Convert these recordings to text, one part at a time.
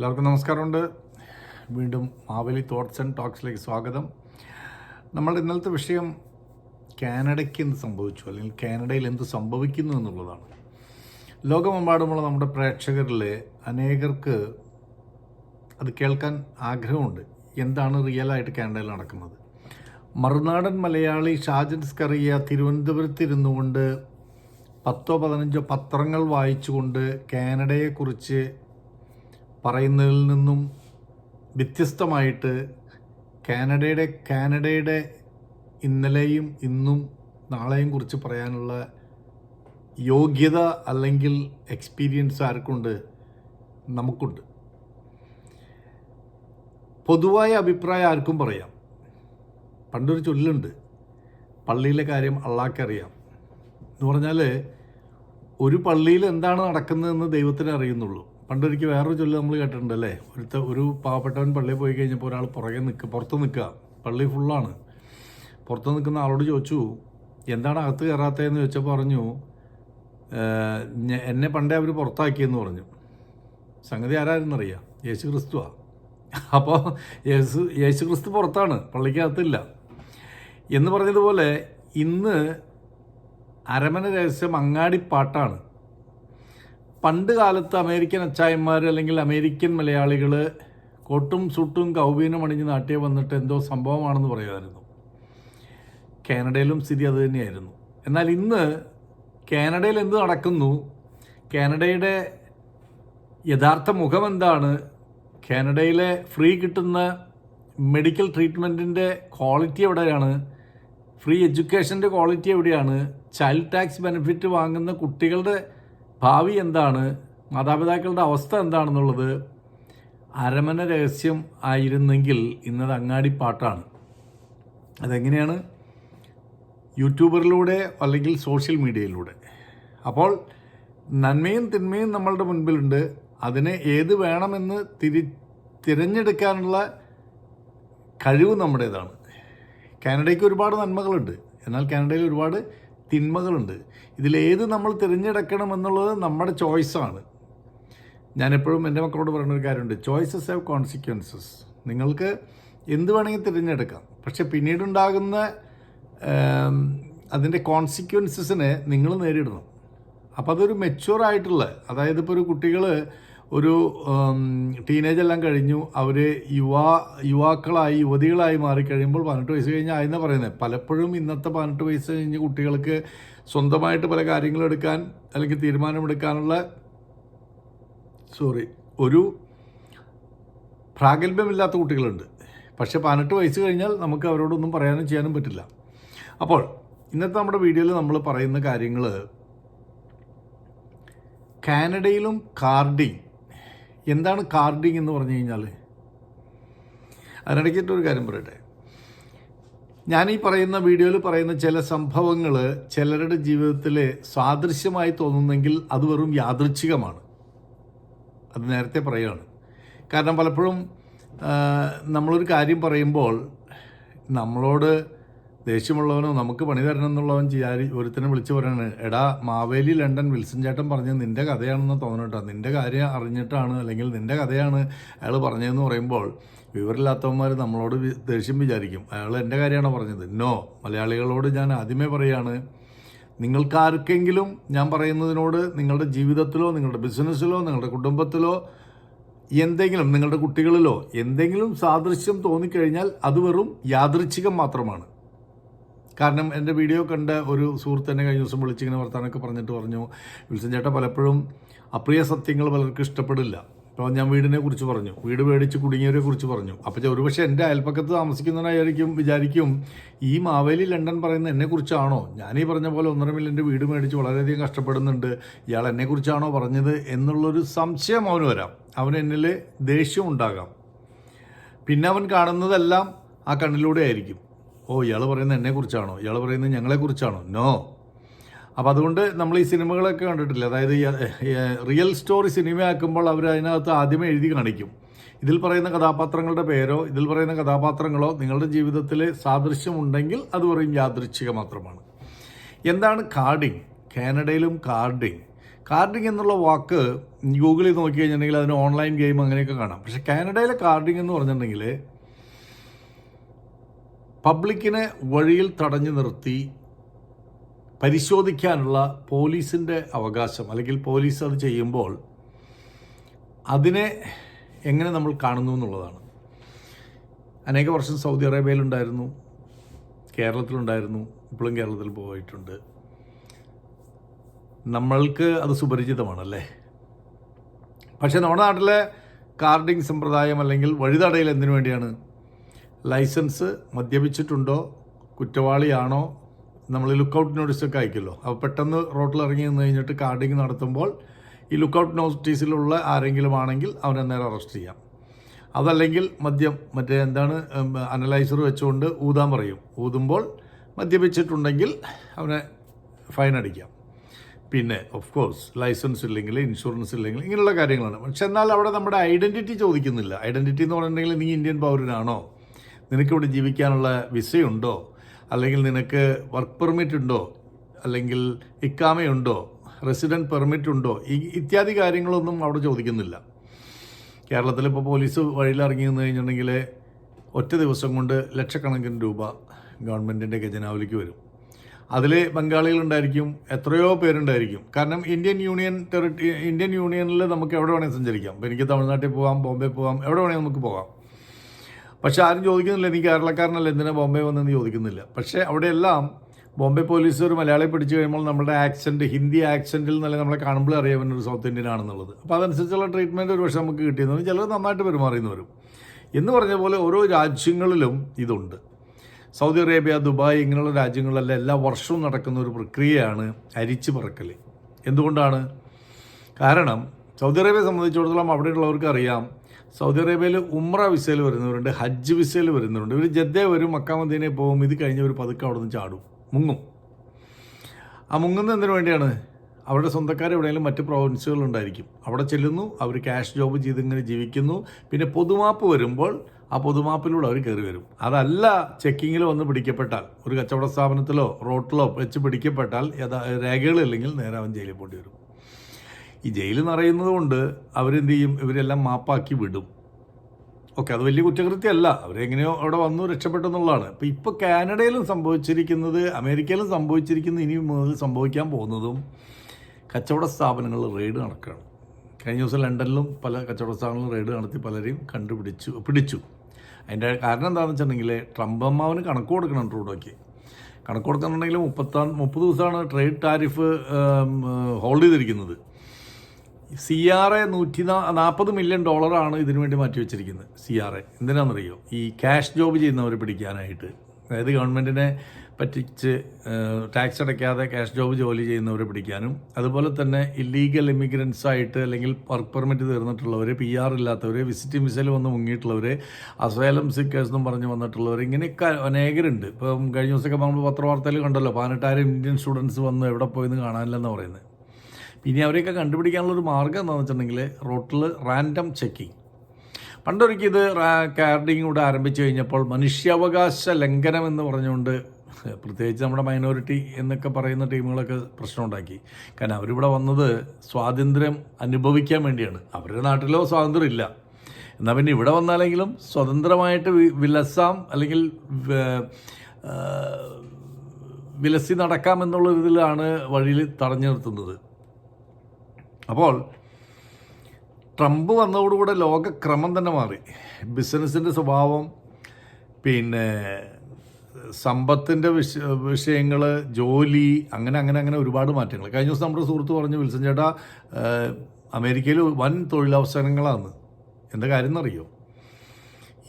എല്ലാവർക്കും നമസ്കാരമുണ്ട്. വീണ്ടും മാവേലി തോട്ട്സ് ആൻഡ് ടോക്സിലേക്ക് സ്വാഗതം. നമ്മളുടെ ഇന്നലത്തെ വിഷയം കാനഡയ്ക്ക് എന്ത് സംഭവിച്ചു? അല്ലെങ്കിൽ കാനഡയിൽ എന്ത് സംഭവിക്കുന്നു എന്നുള്ളതാണ്. ലോകമെമ്പാടുമുള്ള നമ്മുടെ പ്രേക്ഷകരിൽ അനേകർക്ക് അത് കേൾക്കാൻ ആഗ്രഹമുണ്ട്. എന്താണ് റിയലായിട്ട് കാനഡയിൽ നടക്കുന്നത്? മറുനാടൻ മലയാളി ഷാജൻ സ്കറിയ തിരുവനന്തപുരത്തിരുന്നു കൊണ്ട് പത്തോ പതിനഞ്ചോ പത്രങ്ങൾ വായിച്ചുകൊണ്ട് കാനഡയെക്കുറിച്ച് പറയുന്നതിൽ നിന്നും വ്യത്യസ്തമായിട്ട് കാനഡയുടെ കാനഡയുടെ ഇന്നലെയും ഇന്നും നാളെയും കുറിച്ച് പറയാനുള്ള യോഗ്യത അല്ലെങ്കിൽ എക്സ്പീരിയൻസ് ആർക്കുണ്ട്? നമുക്കുണ്ട്. പൊതുവായ അഭിപ്രായം ആർക്കും പറയാം. പണ്ടൊരു ചൊല്ലുണ്ട് പള്ളിയിലെ കാര്യം അള്ളാക്കറിയാം എന്ന് പറഞ്ഞാൽ ഒരു പള്ളിയിൽ എന്താണ് നടക്കുന്നതെന്ന് ദൈവത്തിന് അറിയുന്നുള്ളൂ. പണ്ടൊരിക്കൽ വേറൊരു ചൊല്ല് നമ്മൾ കേട്ടിട്ടുണ്ട് അല്ലേ ഒരുത്ത ഒരു പാവപ്പെട്ടവൻ പള്ളിയിൽ പോയി കഴിഞ്ഞപ്പോൾ ഒരാൾ പുറകെ നിൽക്കുക പുറത്ത് നിൽക്കുക പള്ളി ഫുള്ളാണ്. പുറത്ത് നിൽക്കുന്ന ആളോട് ചോദിച്ചു എന്താണ് അകത്ത് കയറാത്തതെന്ന്? ചോദിച്ചപ്പോൾ പറഞ്ഞു എന്നെ പണ്ടേ അവർ പുറത്താക്കിയെന്ന് പറഞ്ഞു. സംഗതി ആരായിരുന്നറിയാം? യേശു ക്രിസ്തുവാ. അപ്പോൾ യേശു യേശു ക്രിസ്തു പുറത്താണ് പള്ളിക്കകത്തില്ല. എന്ന് പറഞ്ഞതുപോലെ ഇന്ന് അരമന രഹസ്യം അങ്ങാടിപ്പാട്ടാണ്. പണ്ട് കാലത്ത് അമേരിക്കൻ അച്ചായന്മാർ അല്ലെങ്കിൽ അമേരിക്കൻ മലയാളികൾ കോട്ടും സുട്ടും കൗബീനും അണിഞ്ഞ് നാട്ടിൽ വന്നിട്ട് എന്തോ സംഭവമാണെന്ന് പറയുമായിരുന്നു കാനഡയിലും സ്ഥിതി അത് തന്നെയായിരുന്നു. എന്നാൽ ഇന്ന് കാനഡയിൽ എന്ത് നടക്കുന്നു? കാനഡയുടെ യഥാർത്ഥ മുഖം എന്താണ്? കാനഡയിലെ ഫ്രീ കിട്ടുന്ന മെഡിക്കൽ ട്രീറ്റ്മെന്റിന്റെ ക്വാളിറ്റി എവിടെയാണ്? ഫ്രീ എഡ്യൂക്കേഷന്റെ ക്വാളിറ്റി എവിടെയാണ്? ചൈൽഡ് ടാക്സ് ബെനിഫിറ്റ് വാങ്ങുന്ന കുട്ടികളുടെ ഭാവി എന്താണ്? മാതാപിതാക്കളുടെ അവസ്ഥ എന്താണെന്നുള്ളത് അരമന രഹസ്യം ആയിരുന്നെങ്കിൽ ഇന്നത് അങ്ങാടി അങ്ങാടിപ്പാട്ടാണ് അതെങ്ങനെയാണ്? യൂട്യൂബറിലൂടെ അല്ലെങ്കിൽ സോഷ്യൽ മീഡിയയിലൂടെ. അപ്പോൾ നന്മയും തിന്മയും നമ്മളുടെ മുൻപിലുണ്ട്. അതിനെ ഏത് വേണമെന്ന് തിരി തിരഞ്ഞെടുക്കാനുള്ള കഴിവ് നമ്മുടേതാണ്. കാനഡയ്ക്ക് ഒരുപാട് നന്മകളുണ്ട്. എന്നാൽ കാനഡയിൽ ഒരുപാട് തിന്മകളുണ്ട്. ഇതിലേത് നമ്മൾ തിരഞ്ഞെടുക്കണം എന്നുള്ളത് നമ്മുടെ ചോയ്സാണ് ഞാനെപ്പോഴും എന്റെ മക്കളോട് പറയുന്ന ഒരു കാര്യമുണ്ട്. ചോയ്സസ് ഹാവ് കോൺസിക്വൻസസ് നിങ്ങൾക്ക് എന്ത് വേണമെങ്കിൽ തിരഞ്ഞെടുക്കാം. പക്ഷെ പിന്നീടുണ്ടാകുന്ന അതിന്റെ കോൺസിക്വൻസസിനെ നിങ്ങൾ നേരിടണം. അപ്പോൾ അതൊരു മെച്യൂർ ആയിട്ടുള്ള അതായത് ഇപ്പോൾ ഒരു കുട്ടികൾ ഒരു ടീനേജ് എല്ലാം കഴിഞ്ഞു. അവർ യുവാ യുവാക്കളായി യുവതികളായി മാറിക്കഴിയുമ്പോൾ പതിനെട്ട് വയസ്സ് കഴിഞ്ഞാൽ ആയെന്ന് പറയുന്നത്. പലപ്പോഴും ഇന്നത്തെ പതിനെട്ട് വയസ്സ് കഴിഞ്ഞ് കുട്ടികൾക്ക് സ്വന്തമായിട്ട് പല കാര്യങ്ങളും എടുക്കാൻ അല്ലെങ്കിൽ തീരുമാനമെടുക്കാനുള്ള സോറി ഒരു പ്രാഗൽഭ്യമില്ലാത്ത കുട്ടികളുണ്ട്. പക്ഷേ പതിനെട്ട് വയസ്സ് കഴിഞ്ഞാൽ നമുക്ക് അവരോടൊന്നും പറയാനും ചെയ്യാനും പറ്റില്ല. അപ്പോൾ ഇന്നത്തെ നമ്മുടെ വീഡിയോയിൽ നമ്മൾ പറയുന്ന കാര്യങ്ങൾ കാനഡയിലും കാർഡിങ് എന്താണ് കാർഡിങ് എന്ന് പറഞ്ഞു കഴിഞ്ഞാൽ അതിനിടയ്ക്കിട്ടൊരു കാര്യം പറയട്ടെ. ഞാൻ ഈ പറയുന്ന വീഡിയോയിൽ പറയുന്ന ചില സംഭവങ്ങൾ ചിലരുടെ ജീവിതത്തിൽ സാദൃശ്യമായി തോന്നുന്നെങ്കിൽ അത് വെറും യാദൃച്ഛികമാണ്. അത് നേരത്തെ പറയുകയാണ് കാരണം പലപ്പോഴും നമ്മളൊരു കാര്യം പറയുമ്പോൾ നമ്മളോട് ദേഷ്യമുള്ളവനോ നമുക്ക് പണി തരണം എന്നുള്ളവൻ വിചാരി ഒരുത്തനെ വിളിച്ചു പറയാണ് എടാ മാവേലി ലണ്ടൻ വിൽസൺ ചേട്ടൻ പറഞ്ഞത് നിന്റെ കഥയാണെന്ന് തോന്നട്ടോ നിന്റെ കാര്യം അറിഞ്ഞിട്ടാണ് അല്ലെങ്കിൽ നിന്റെ കഥയാണ് അയാൾ പറഞ്ഞതെന്ന് പറയുമ്പോൾ വിവരമില്ലാത്തവന്മാർ നമ്മളോട് ദേഷ്യം വിചാരിക്കും. അയാൾ എന്റെ കാര്യമാണോ പറഞ്ഞത്? നോ. മലയാളികളോട് ഞാൻ ആദ്യമേ പറയാണ് നിങ്ങൾക്കാർക്കെങ്കിലും ഞാൻ പറയുന്നതിനോട് നിങ്ങളുടെ ജീവിതത്തിലോ നിങ്ങളുടെ ബിസിനസ്സിലോ നിങ്ങളുടെ കുടുംബത്തിലോ എന്തെങ്കിലും നിങ്ങളുടെ കുട്ടികളിലോ എന്തെങ്കിലും സാദൃശ്യം തോന്നിക്കഴിഞ്ഞാൽ അത് വെറും യാദൃച്ഛികം മാത്രമാണ്. കാരണം എന്റെ വീഡിയോ കണ്ട ഒരു സുഹൃത്ത് എന്നെ കഴിഞ്ഞ ദിവസം വിളിച്ചിങ്ങനെ വർത്താനൊക്കെ പറഞ്ഞിട്ട് പറഞ്ഞു വിൽസൻ ചേട്ടാ പലപ്പോഴും അപ്രിയ സത്യങ്ങൾ പലർക്കും ഇഷ്ടപ്പെടില്ല. അപ്പോൾ ഞാൻ വീടിനെ കുറിച്ച് പറഞ്ഞു വീട് മേടിച്ച് കുടുങ്ങിയവരെ കുറിച്ച് പറഞ്ഞു. അപ്പോൾ ഒരുപക്ഷെ എന്റെ അയൽപ്പക്കത്ത് താമസിക്കുന്നവനായിരിക്കും വിചാരിക്കും ഈ മാവേലി ലണ്ടൻ പറയുന്ന എന്നെക്കുറിച്ചാണോ ഈ പറഞ്ഞ പോലെ ഒന്നര മില്യന്റെ വീട് മേടിച്ച് വളരെയധികം കഷ്ടപ്പെടുന്നുണ്ട് ഇയാൾ എന്നെക്കുറിച്ചാണോ പറഞ്ഞത്? എന്നുള്ളൊരു സംശയം അവന് വരാം. അവന് എന്നിൽ ദേഷ്യം ഉണ്ടാകാം. പിന്നെ അവൻ കാണുന്നതെല്ലാം ആ കണ്ണിലൂടെ ആയിരിക്കും. ഓ ഇയാൾ പറയുന്നത് എന്നെക്കുറിച്ചാണോ? ഇയാൾ പറയുന്നത് ഞങ്ങളെക്കുറിച്ചാണോ? നോ. അപ്പോൾ അതുകൊണ്ട് നമ്മൾ ഈ സിനിമകളൊക്കെ കണ്ടിട്ടില്ല? അതായത് റിയൽ സ്റ്റോറി സിനിമയാക്കുമ്പോൾ അവർ അതിനകത്ത് ആദ്യമേ എഴുതി കാണിക്കും. ഇതിൽ പറയുന്ന കഥാപാത്രങ്ങളുടെ പേരോ ഇതിൽ പറയുന്ന കഥാപാത്രങ്ങളോ നിങ്ങളുടെ ജീവിതത്തിൽ സാദൃശ്യമുണ്ടെങ്കിൽ അത് പറയും യാദൃച്ഛിക മാത്രമാണ്. എന്താണ് കാർഡിങ്? കാനഡയിലും കാർഡിങ്. കാർഡിങ് എന്നുള്ള വാക്ക് ഗൂഗിളിൽ നോക്കി കഴിഞ്ഞിട്ടുണ്ടെങ്കിൽ അതിന് ഓൺലൈൻ ഗെയിം അങ്ങനെയൊക്കെ കാണാം. പക്ഷെ കാനഡയിലെ കാർഡിങ് എന്ന് പറഞ്ഞിട്ടുണ്ടെങ്കിൽ പബ്ലിക്കിനെ വഴിയിൽ തടഞ്ഞു നിർത്തി പരിശോധിക്കാനുള്ള പോലീസിന്റെ അവകാശം അല്ലെങ്കിൽ പോലീസ് അത് ചെയ്യുമ്പോൾ അതിനെ എങ്ങനെ നമ്മൾ കാണുന്നു എന്നുള്ളതാണ്. അനേക വർഷം സൗദി അറേബ്യയിലുണ്ടായിരുന്നു കേരളത്തിലുണ്ടായിരുന്നു ഇപ്പോഴും കേരളത്തിൽ പോയിട്ടുണ്ട്. നമ്മൾക്ക് അത് സുപരിചിതമാണല്ലേ? പക്ഷേ നമ്മുടെ നാട്ടിലെ കാർഡിംഗ് സമ്പ്രദായം അല്ലെങ്കിൽ വഴിതടയിൽ എന്തിനു വേണ്ടിയാണ്? ലൈസൻസ് മദ്യപിച്ചിട്ടുണ്ടോ? കുറ്റവാളിയാണോ? നമ്മൾ ലുക്കൗട്ട് നോട്ടീസൊക്കെ അയക്കുമല്ലോ. അപ്പോൾ പെട്ടെന്ന് റോട്ടിൽ ഇറങ്ങി നിന്ന് കഴിഞ്ഞിട്ട് കാർഡിങ് നടത്തുമ്പോൾ ഈ ലുക്കൗട്ട് നോട്ടീസിലുള്ള ആരെങ്കിലും ആണെങ്കിൽ അവനെ നേരെ അറസ്റ്റ് ചെയ്യാം. അതല്ലെങ്കിൽ മദ്യം മറ്റേ എന്താണ് അനലൈസർ വെച്ചുകൊണ്ട് ഊതാൻ പറയും. ഊതുമ്പോൾ മദ്യപിച്ചിട്ടുണ്ടെങ്കിൽ അവനെ ഫൈൻ അടിക്കാം. പിന്നെ ഓഫ് കോഴ്സ് ലൈസൻസ് ഇല്ലെങ്കിൽ ഇൻഷുറൻസ് ഇല്ലെങ്കിൽ ഇങ്ങനെയുള്ള കാര്യങ്ങളാണ്. പക്ഷെ എന്നാൽ അവിടെ നമ്മുടെ ഐഡന്റിറ്റി ചോദിക്കുന്നില്ല. ഐഡന്റിറ്റി എന്ന് പറഞ്ഞിട്ടുണ്ടെങ്കിൽ നീ ഇന്ത്യൻ പൗരനാണോ? നിനക്കിവിടെ ജീവിക്കാനുള്ള വിസയുണ്ടോ? അല്ലെങ്കിൽ നിനക്ക് വർക്ക് പെർമിറ്റ് ഉണ്ടോ? അല്ലെങ്കിൽ ഇക്കാമയുണ്ടോ? റെസിഡന്റ് പെർമിറ്റ് ഉണ്ടോ? ഈ ഇത്യാദി കാര്യങ്ങളൊന്നും അവിടെ ചോദിക്കുന്നില്ല. കേരളത്തിൽ ഇപ്പോൾ പോലീസ് വഴിയിലിറങ്ങി നിന്ന് കഴിഞ്ഞിട്ടുണ്ടെങ്കിൽ ഒറ്റ ദിവസം കൊണ്ട് ലക്ഷക്കണക്കിന് രൂപ ഗവൺമെന്റിന്റെ ഖജനാവിലേക്ക് വരും. അതിൽ ബംഗാളികളുണ്ടായിരിക്കും എത്രയോ പേരുണ്ടായിരിക്കും. കാരണം ഇന്ത്യൻ യൂണിയൻ ടെറിട്ടറി ഇന്ത്യൻ യൂണിയനിൽ നമുക്ക് എവിടെ വേണമെങ്കിൽ സഞ്ചരിക്കാം. ഇപ്പോൾ എനിക്ക് തമിഴ്നാട്ടിൽ പോകാം ബോംബെ പോകാം എവിടെ വേണമെങ്കിൽ നമുക്ക് പോകാം പക്ഷെ ആരും ചോദിക്കുന്നില്ല നീ കേരളക്കാരനല്ല എന്തിനാ ബോംബെ വന്നെന്ന് ചോദിക്കുന്നില്ല. പക്ഷേ അവിടെയെല്ലാം ബോംബെ പോലീസ് ഒരു മലയാളി പിടിച്ചു കഴിയുമ്പോൾ നമ്മുടെ ആക്സെന്റ് ഹിന്ദി ആക്സെന്റിൽ നല്ല നമ്മളെ കാണുമ്പോൾ അറിയാൻ ഒരു സൗത്ത് ഇന്ത്യൻ ആണെന്നുള്ളത്. അപ്പോൾ അതനുസരിച്ചുള്ള ട്രീറ്റ്മെന്റ് ഒരു പക്ഷേ നമുക്ക് കിട്ടിയെന്ന് ചിലർ നന്നായിട്ട് പെരുമാറിയെന്ന് വരും. എന്ന് പറഞ്ഞ പോലെ ഓരോ രാജ്യങ്ങളിലും ഇതുണ്ട്. സൗദി അറേബ്യ ദുബായ് ഇങ്ങനെയുള്ള രാജ്യങ്ങളിലെല്ലാം എല്ലാ വർഷവും നടക്കുന്ന ഒരു പ്രക്രിയയാണ് അരിച്ചു പറക്കൽ എന്തുകൊണ്ടാണ്? കാരണം സൗദി അറേബ്യയെ സംബന്ധിച്ചിടത്തോളം അവിടെയുള്ളവർക്ക് അറിയാം സൗദി അറേബ്യയിൽ ഉമ്ര വിസയിൽ വരുന്നവരുണ്ട് ഹജ്ജ് വിസയിൽ വരുന്നവരുണ്ട്. ഇവർ ജദ്ദ വരും മക്കാമദീനെ പോകും ഇത് കഴിഞ്ഞ് ഒരു പതുക്കെ അവിടെ നിന്ന് ചാടും മുങ്ങും. ആ മുങ്ങുന്നത് എന്തിനു വേണ്ടിയാണ്? അവരുടെ സ്വന്തക്കാർ എവിടെയെങ്കിലും മറ്റ് പ്രൊവിൻസുകളുണ്ടായിരിക്കും അവിടെ ചെല്ലുന്നു അവർ ക്യാഷ് ജോബ് ചെയ്ത് ഇങ്ങനെ ജീവിക്കുന്നു. പിന്നെ പൊതുമാപ്പ് വരുമ്പോൾ ആ പൊതുമാപ്പിലൂടെ അവർ കയറി വരും. അതല്ല ചെക്കിങ്ങിൽ വന്ന് പിടിക്കപ്പെട്ടാൽ ഒരു കച്ചവട സ്ഥാപനത്തിലോ റോട്ടിലോ വെച്ച് പിടിക്കപ്പെട്ടാൽ യഥാ രേഖകളില്ലെങ്കിൽ നേരെ അവൻ ജയിലിൽ പോണ്ടി വരും. ഈ ജയിൽ നിറയുന്നത് കൊണ്ട് അവരെന്ത് ചെയ്യും? ഇവരെല്ലാം മാപ്പാക്കി വിടും. ഓക്കെ അത് വലിയ കുറ്റകൃത്യമല്ല. അവരെങ്ങനെയോ അവിടെ വന്നു രക്ഷപ്പെട്ടു എന്നുള്ളതാണ്. അപ്പോൾ ഇപ്പോൾ കാനഡയിലും സംഭവിച്ചിരിക്കുന്നത് അമേരിക്കയിലും സംഭവിച്ചിരിക്കുന്നത് ഇനി മുതൽ സംഭവിക്കാൻ പോകുന്നതും കച്ചവട സ്ഥാപനങ്ങൾ റെയ്ഡ് നടക്കുകയാണ്. കഴിഞ്ഞ ദിവസം ലണ്ടനിലും പല കച്ചവട സ്ഥാപനങ്ങളും റെയ്ഡ് നടത്തി പലരെയും കണ്ടുപിടിച്ചു പിടിച്ചു. അതിന്റെ കാരണം എന്താണെന്ന് വെച്ചിട്ടുണ്ടെങ്കിൽ ട്രംപ് അമ്മാവന് കണക്ക് കൊടുക്കണം ട്രൂഡോയ്ക്ക്. കണക്ക് കൊടുക്കുന്നുണ്ടെങ്കിൽ മുപ്പത്താം മുപ്പത് ദിവസമാണ് ട്രേഡ് ടാരിഫ് ഹോൾഡ് ചെയ്തിരിക്കുന്നത്. സി ആർ എ നൂറ്റി നാൽപ്പത് മില്യൺ ഡോളറാണ് ഇതിനു വേണ്ടി മാറ്റി വെച്ചിരിക്കുന്നത്. സി ആർ എ എന്തിനാണെന്നറിയോ? ഈ ക്യാഷ് ജോബ് ചെയ്യുന്നവരെ പിടിക്കാനായിട്ട്. അതായത് ഗവൺമെന്റിനെ പറ്റിച്ച് ടാക്സ് അടയ്ക്കാതെ ക്യാഷ് ജോബ് ജോലി ചെയ്യുന്നവരെ പിടിക്കാനും അതുപോലെ തന്നെ ഇല്ലീഗൽ ഇമിഗ്രൻസ് ആയിട്ട് അല്ലെങ്കിൽ വർക്ക് പെർമിറ്റ് തീർന്നിട്ടുള്ളവർ പി ആർ ഇല്ലാത്തവർ വിസിറ്റിംഗ് വിസയിൽ വന്ന് മുങ്ങിയിട്ടുള്ളവർ അസൈലം സിക്കേഴ്സ് എന്നും പറഞ്ഞ് വന്നിട്ടുള്ളവർ ഇങ്ങനെയൊക്കെ അനേകരുണ്ട്. ഇപ്പം കഴിഞ്ഞ ദിവസമൊക്കെ നമ്മൾ പത്രവാർത്തയിൽ കണ്ടല്ലോ പതിനെട്ടായിരം ഇന്ത്യൻ സ്റ്റുഡൻസ് വന്ന് എവിടെ പോയെന്ന് കാണാനില്ലെന്ന് പറയുന്നത്. ഇനി അവരെയൊക്കെ കണ്ടുപിടിക്കാനുള്ളൊരു മാർഗം എന്താണെന്ന് വെച്ചിട്ടുണ്ടെങ്കിൽ റോട്ടിൽ റാൻഡം ചെക്കിങ്. പണ്ടൊരിക്കൽ ഇത് കാർഡിങ് കൂടെ ആരംഭിച്ചു കഴിഞ്ഞപ്പോൾ മനുഷ്യാവകാശ ലംഘനം എന്ന് പറഞ്ഞുകൊണ്ട് പ്രത്യേകിച്ച് നമ്മുടെ മൈനോറിറ്റി എന്നൊക്കെ പറയുന്ന ടീമുകളൊക്കെ പ്രശ്നം ഉണ്ടാക്കി കാരണം അവരിവിടെ വന്നത് സ്വാതന്ത്ര്യം അനുഭവിക്കാൻ വേണ്ടിയാണ്. അവരുടെ നാട്ടിലോ സ്വാതന്ത്ര്യം ഇല്ല. എന്നാൽ പിന്നെ ഇവിടെ വന്നാലെങ്കിലും സ്വതന്ത്രമായിട്ട് വിലസാം അല്ലെങ്കിൽ വിലസി നടക്കാം എന്നുള്ള ഇതിലാണ് വഴിയിൽ തടഞ്ഞു നിർത്തുന്നത്. അപ്പോൾ ട്രംപ് വന്നതോടുകൂടെ ലോകക്രമം തന്നെ മാറി. ബിസിനസ്സിന്റെ സ്വഭാവം പിന്നെ സമ്പത്തിന്റെ വിഷ വിഷയങ്ങൾ ജോലി അങ്ങനെ അങ്ങനെ അങ്ങനെ ഒരുപാട് മാറ്റങ്ങൾ. കഴിഞ്ഞ ദിവസം നമ്മുടെ സുഹൃത്ത് പറഞ്ഞു വിൽസൻ ചേട്ടാ അമേരിക്കയിൽ വൻ തൊഴിലവസരങ്ങളാണ് എന്താ കാര്യം എന്നറിയോ?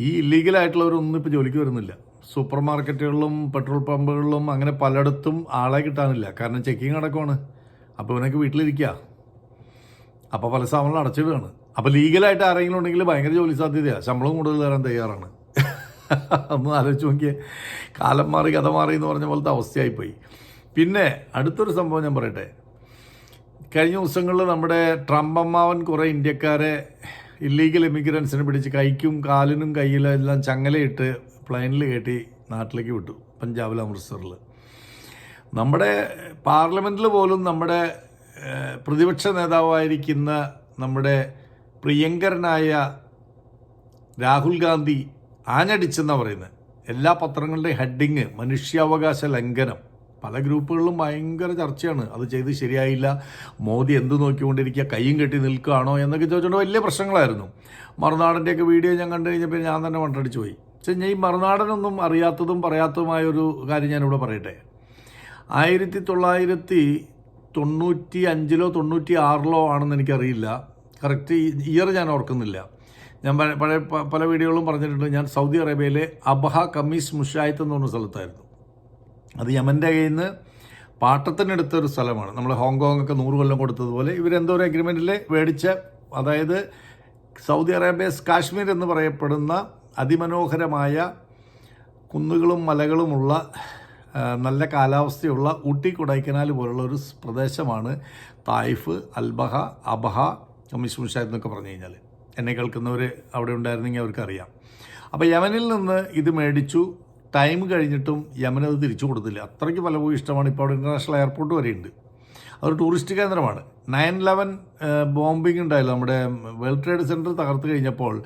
ഈ ഇല്ലീഗലായിട്ടുള്ളവരൊന്നും ഇപ്പോൾ ജോലിക്ക് വരുന്നില്ല. സൂപ്പർ മാർക്കറ്റുകളിലും പെട്രോൾ പമ്പുകളിലും അങ്ങനെ പലയിടത്തും ആളെ കിട്ടാനില്ല. കാരണം ചെക്കിങ് അടക്കമാണ് അപ്പോൾ ഇവനൊക്കെ വീട്ടിലിരിക്കുക അപ്പോൾ പല സ്ഥാപനങ്ങളും വേണം അപ്പോൾ ലീഗലായിട്ട് ആരെങ്കിലും ഉണ്ടെങ്കിൽ ഭയങ്കര ജോലി സാധ്യതയാണ് ശമ്പളം കൂടുതൽ തരാൻ തയ്യാറാണ്. ഒന്ന് ആലോചിച്ച് നോക്കിയേ. കാലം മാറി കഥ മാറി എന്ന് പറഞ്ഞ പോലത്തെ അവസ്ഥയായിപ്പോയി. പിന്നെ അടുത്തൊരു സംഭവം ഞാൻ പറയട്ടെ. കഴിഞ്ഞ ദിവസങ്ങളിൽ നമ്മുടെ ട്രംപ് അമ്മാവൻ കുറേ ഇന്ത്യക്കാരെ ഇല്ലീഗൽ എമിഗ്രൻസിനെ പിടിച്ച് കൈക്കും കാലിനും കയ്യിലും എല്ലാം ചങ്ങലയിട്ട് പ്ലെയിനിൽ കയറ്റി നാട്ടിലേക്ക് വിട്ടു പഞ്ചാബിൽ അമൃത്സറിൽ. നമ്മുടെ പാർലമെന്റിൽ പോലും നമ്മുടെ പ്രതിപക്ഷ നേതാവായിരിക്കുന്ന നമ്മുടെ പ്രിയങ്കരനായ രാഹുൽ ഗാന്ധി ആഞ്ഞടിച്ചെന്നാണ് പറയുന്നത്. എല്ലാ പത്രങ്ങളുടെയും ഹെഡിങ് മനുഷ്യാവകാശ ലംഘനം പല ഗ്രൂപ്പുകളിലും ഭയങ്കര ചർച്ചയാണ്. അത് ചെയ്ത് ശരിയായില്ല. മോദി എന്ത് നോക്കിക്കൊണ്ടിരിക്കുക കൈയും കെട്ടി നിൽക്കുകയാണോ എന്നൊക്കെ ചോദിച്ചുകൊണ്ട് വലിയ പ്രശ്നങ്ങളായിരുന്നു. മറുനാടന്റെയൊക്കെ വീഡിയോ ഞാൻ കണ്ടു കഴിഞ്ഞപ്പോൾ ഞാൻ തന്നെ മണ്ടടിച്ചു പോയി. പക്ഷേ ഞാൻ ഈ മറുനാടനൊന്നും അറിയാത്തതും പറയാത്തതുമായ ഒരു കാര്യം ഞാനിവിടെ പറയട്ടെ. ആയിരത്തി തൊള്ളായിരത്തി തൊണ്ണൂറ്റി അഞ്ചിലോ തൊണ്ണൂറ്റി ആറിലോ ആണെന്ന് എനിക്കറിയില്ല. കറക്റ്റ് ഇയർ ഞാൻ ഓർക്കുന്നില്ല. ഞാൻ പഴയ പല വീഡിയോകളും പറഞ്ഞിട്ടുണ്ട്. ഞാൻ സൗദി അറേബ്യയിലെ അബഹ കമീസ് മുഷായത്ത് എന്ന് പറഞ്ഞ സ്ഥലത്തായിരുന്നു. അത് യമന്റെ കയ്യിൽ നിന്ന് പാട്ടത്തിനെടുത്ത ഒരു സ്ഥലമാണ്. നമ്മൾ ഹോങ്കോങ് ഒക്കെ നൂറ് കൊല്ലം കൊടുത്തതുപോലെ ഇവരെന്തോ ഒരു അഗ്രിമെന്റിൽ മേടിച്ച അതായത് സൗദി അറേബ്യസ് കാശ്മീർ എന്ന് പറയപ്പെടുന്ന അതിമനോഹരമായ കുന്നുകളും മലകളുമുള്ള നല്ല കാലാവസ്ഥയുള്ള ഊട്ടി കൊടൈക്കനാൽ പോലുള്ള ഒരു പ്രദേശമാണ് തായിഫ് അൽബഹ അബഹ കമ്മീഷൻ എന്നൊക്കെ പറഞ്ഞു കഴിഞ്ഞാൽ എന്നെ കേൾക്കുന്നവർ അവിടെ ഉണ്ടായിരുന്നെങ്കിൽ അവർക്കറിയാം അപ്പോൾ യമനിൽ നിന്ന് ഇത് മേടിച്ചു. ടൈം കഴിഞ്ഞിട്ടും യമൻ അത് തിരിച്ചു കൊടുത്തില്ല. അത്രയ്ക്ക് പലപ്പോഴും ഇഷ്ടമാണ്. ഇപ്പോൾ അവിടെ ഇന്റർനാഷണൽ എയർപോർട്ട് വരെയുണ്ട് അതൊരു ടൂറിസ്റ്റ് കേന്ദ്രമാണ്. നയൻ ലെവൻ ബോംബിംഗ് ഉണ്ടായല്ലോ. നമ്മുടെ വേൾഡ് ട്രേഡ് സെന്റർ തകർത്ത് കഴിഞ്ഞപ്പോൾ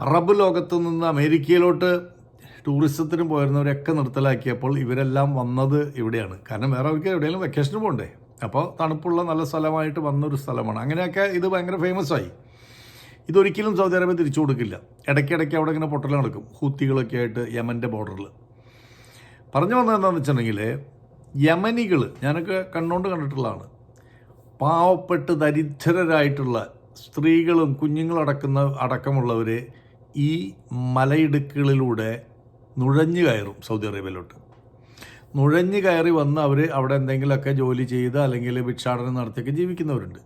അറബ് ലോകത്ത് നിന്ന് അമേരിക്കയിലോട്ട് ടൂറിസത്തിന് പോയിരുന്നവരൊക്കെ നിർത്തലാക്കിയപ്പോൾ ഇവരെല്ലാം വന്നത് ഇവിടെയാണ്. കാരണം വേറെ അവർക്ക് എവിടെയെങ്കിലും വെക്കേഷന് പോകണ്ടേ അപ്പോൾ തണുപ്പുള്ള നല്ല സ്ഥലമായിട്ട് വന്നൊരു സ്ഥലമാണ്. അങ്ങനെയൊക്കെ ഇത് ഭയങ്കര ഫേമസ് ആയി. ഇതൊരിക്കലും സൗദി അറേബ്യ തിരിച്ചു കൊടുക്കില്ല. ഇടയ്ക്കിടയ്ക്ക് അവിടെ ഇങ്ങനെ പൊട്ടൽ നടക്കും. ഹൂത്തികളൊക്കെ ആയിട്ട് യമന്റെ ബോർഡറിൽ പറഞ്ഞു വന്നത് എന്താണെന്ന് വെച്ചിട്ടുണ്ടെങ്കിൽ യമനികൾ ഞാനൊക്കെ കണ്ണുകൊണ്ട് കണ്ടിട്ടുള്ളതാണ്. പാവപ്പെട്ട് ദരിദ്രരായിട്ടുള്ള സ്ത്രീകളും കുഞ്ഞുങ്ങളും അടക്കുന്ന അടക്കമുള്ളവർ ഈ മലയിടുക്കുകളിലൂടെ നുഴഞ്ഞു കയറും സൗദി അറേബ്യയിലോട്ട്. നുഴഞ്ഞു കയറി വന്ന് അവർ അവിടെ എന്തെങ്കിലുമൊക്കെ ജോലി ചെയ്ത് അല്ലെങ്കിൽ ഭിക്ഷാടനം നടത്തിയൊക്കെ ജീവിക്കുന്നവരുണ്ട്.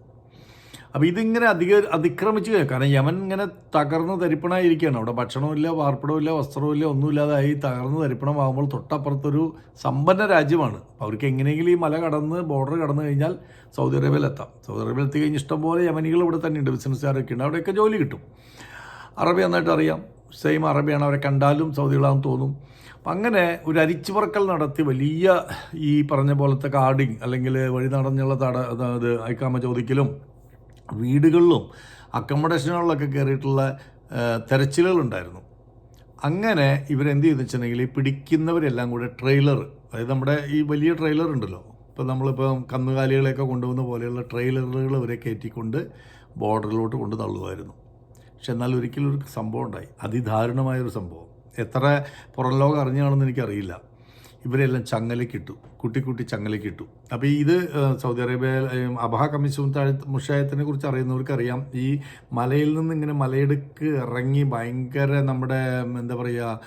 അപ്പോൾ ഇതിങ്ങനെ അധിക അതിക്രമിച്ച്. കാരണം യമൻ ഇങ്ങനെ തകർന്ന് തരിപ്പണമായിരിക്കുകയാണ് അവിടെ ഭക്ഷണമില്ല പാർപ്പിടമില്ല വസ്ത്രമില്ല ഒന്നുമില്ലാതായി തകർന്ന് തരിപ്പണമാകുമ്പോൾ തൊട്ടപ്പുറത്തൊരു സമ്പന്ന രാജ്യമാണ്. അവർക്ക് എങ്ങനെയെങ്കിലും ഈ മല കടന്ന് ബോർഡർ കടന്നു കഴിഞ്ഞാൽ സൗദി അറേബ്യയിൽ എത്താം. സൗദി അറേബ്യയിൽ എത്തി കഴിഞ്ഞ് ഇഷ്ടംപോലെ യമനികൾ ഇവിടെ തന്നെയുണ്ട് ബിസിനസ്സുകാരൊക്കെ ഉണ്ട്. അവിടെയൊക്കെ ജോലി കിട്ടും. അറബി നന്നായിട്ട് അറിയാം. സെയിം അറബിയാണ് അവരെ കണ്ടാലും സൗദികളാണെന്ന് തോന്നും. അപ്പം അങ്ങനെ ഒരു അരിച്ചുപറക്കൽ നടത്തി വലിയ ഈ പറഞ്ഞ പോലത്തെ കാർഡിങ് അല്ലെങ്കിൽ വഴി നടന്നുള്ള തട അതായത് അയക്കാമ ചോദിക്കലും വീടുകളിലും അക്കോമഡേഷനുകളിലൊക്കെ കയറിയിട്ടുള്ള തെരച്ചിലുകളുണ്ടായിരുന്നു. അങ്ങനെ ഇവരെന്ത് ചെയ്തെന്ന് വെച്ചിട്ടുണ്ടെങ്കിൽ പിടിക്കുന്നവരെല്ലാം കൂടെ ട്രെയിലർ അതായത് നമ്മുടെ ഈ വലിയ ട്രെയിലർ ഉണ്ടല്ലോ. ഇപ്പോൾ നമ്മളിപ്പം കന്നുകാലികളെയൊക്കെ കൊണ്ടുപോകുന്ന പോലെയുള്ള ട്രെയിലറുകൾ ഇവരെ കയറ്റിക്കൊണ്ട് ബോർഡറിലോട്ട് കൊണ്ട് തള്ളുമായിരുന്നു. പക്ഷെ എന്നാൽ ഒരിക്കലും ഒരു സംഭവം ഉണ്ടായി. അതിദാരുണമായൊരു സംഭവം. എത്ര പുറം ലോകം അറിഞ്ഞാണെന്ന് എനിക്കറിയില്ല. ഇവരെല്ലാം ചങ്ങലക്കിട്ടു കുട്ടി കുട്ടി ചങ്ങലക്കിട്ടു അപ്പോൾ ഇത് സൗദി അറേബ്യ അബഹ കമ്മീഷൻ മുഷായത്തിനെ കുറിച്ച് അറിയുന്നവർക്കറിയാം. ഈ മലയിൽ നിന്ന് ഇങ്ങനെ മലയിടുക്ക് ഇറങ്ങി ഭയങ്കര നമ്മുടെ എന്താ പറയുക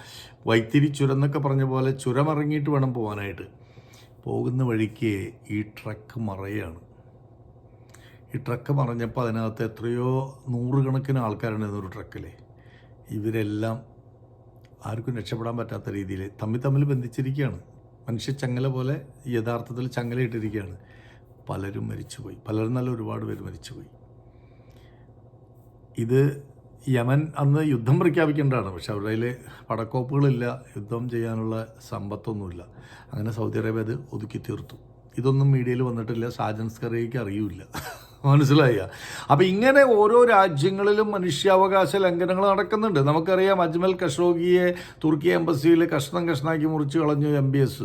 വൈത്തിരി ചുരം എന്നൊക്കെ പറഞ്ഞ പോലെ ചുരം ഇറങ്ങിയിട്ട് വേണം പോകാനായിട്ട് പോകുന്ന വഴിക്ക് ഈ ട്രക്ക് മറയാണ്. ഈ ട്രക്ക് മറിഞ്ഞപ്പോൾ അതിനകത്ത് എത്രയോ നൂറുകണക്കിന് ആൾക്കാരുണ്ടായിരുന്നു ഒരു ട്രക്കിൽ ഇവരെല്ലാം ആർക്കും രക്ഷപ്പെടാൻ പറ്റാത്ത രീതിയിൽ തമ്മിൽ തമ്മിൽ ബന്ധിച്ചിരിക്കുകയാണ്. മനുഷ്യ ചങ്ങല പോലെ യഥാർത്ഥത്തിൽ ചങ്ങലയിട്ടിരിക്കുകയാണ്. പലരും മരിച്ചുപോയി. പലരും നല്ല ഒരുപാട് പേര് മരിച്ചുപോയി. ഇത് യമൻ അന്ന് യുദ്ധം പ്രഖ്യാപിക്കേണ്ടതാണ്. പക്ഷെ അവരുടെ കയ്യിൽ പടക്കോപ്പുകളില്ല. യുദ്ധം ചെയ്യാനുള്ള സമ്പത്തൊന്നുമില്ല. അങ്ങനെ സൗദി അറേബ്യ അത് ഒതുക്കി തീർത്തു. ഇതൊന്നും മീഡിയയിൽ വന്നിട്ടില്ല. സാജൻസ് കറിയയ്ക്ക് അറിയില്ല. മനസ്സിലായ. അപ്പം ഇങ്ങനെ ഓരോ രാജ്യങ്ങളിലും മനുഷ്യാവകാശ ലംഘനങ്ങൾ നടക്കുന്നുണ്ട്. നമുക്കറിയാം അജ്മൽ കഷോഗിയെ തുർക്കി എംബസിയിൽ കഷ്ണം കഷ്ണാക്കി മുറിച്ച് കളഞ്ഞു എം ബി എസ്.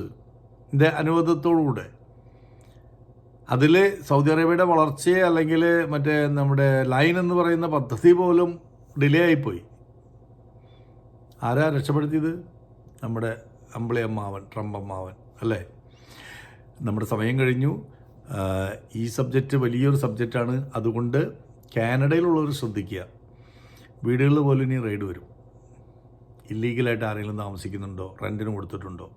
അനുവാദത്തോടുകൂടെ. അതിൽ സൗദി അറേബ്യയുടെ വളർച്ചയെ അല്ലെങ്കിൽ മറ്റേ നമ്മുടെ ലൈൻ എന്ന് പറയുന്ന പദ്ധതി പോലും ഡിലേ ആയിപ്പോയി. ആരാ രക്ഷപ്പെടുത്തിയത്? നമ്മുടെ അമ്പിളി അമ്മാവൻ ട്രംപ് അമ്മാവൻ അല്ലേ? നമ്മുടെ സമയം കഴിഞ്ഞു. ഈ സബ്ജക്റ്റ് വലിയൊരു സബ്ജക്റ്റാണ്. അതുകൊണ്ട് കാനഡയിലുള്ളവർ ശ്രദ്ധിക്കുക. വീടുകളിൽ പോലും ഇനി റെയ്ഡ് വരും. ഇല്ലീഗലായിട്ട് ആരെങ്കിലും താമസിക്കുന്നുണ്ടോ? റെന്റിന് കൊടുത്തിട്ടുണ്ടോ?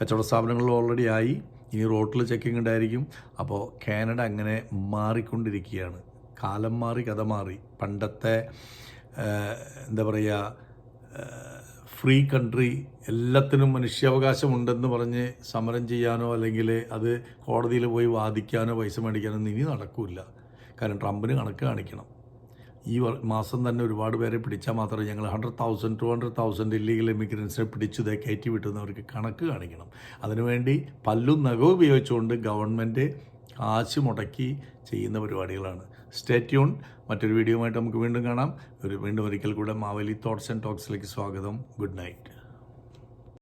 കച്ചവട സ്ഥാപനങ്ങളിൽ ഓൾറെഡി ആയി. ഇനി റോട്ടിൽ ചെക്കിംഗ് ഉണ്ടായിരിക്കും. അപ്പോൾ കാനഡ അങ്ങനെ മാറിക്കൊണ്ടിരിക്കുകയാണ്. കാലം മാറി കഥ മാറി. പണ്ടത്തെ എന്താ പറയുക ഫ്രീ കൺട്രി എല്ലാത്തിനും മനുഷ്യാവകാശമുണ്ടെന്ന് പറഞ്ഞ് സമരം ചെയ്യാനോ അല്ലെങ്കിൽ അത് കോടതിയിൽ പോയി വാദിക്കാനോ പൈസ മേടിക്കാനോ ഇനി നടക്കില്ല. കാരണം ട്രംപിന് കണക്ക് കാണിക്കണം. ഈ മാസം തന്നെ ഒരുപാട് പേരെ പിടിച്ചാൽ മാത്രമേ ഞങ്ങൾ hundred thousand two hundred thousand illegal ഇമിഗ്രൻസിനെ പിടിച്ചു ഇതേ കയറ്റി വിട്ടുന്നവർക്ക് കണക്ക് കാണിക്കണം. അതിനുവേണ്ടി പല്ലും നഖവും ഉപയോഗിച്ചുകൊണ്ട് ഗവൺമെന്റ് കാശ് മുടക്കി ചെയ്യുന്ന പരിപാടികളാണ്. സ്റ്റേ ട്യൂൺ മറ്റൊരു വീഡിയോയുമായിട്ട് നമുക്ക് വീണ്ടും കാണാം. ഒരു വീണ്ടും ഒരിക്കൽ കൂടെ മാവേലി തോട്ട്സ് ആൻഡ് ടോക്സിലേക്ക് സ്വാഗതം. Good night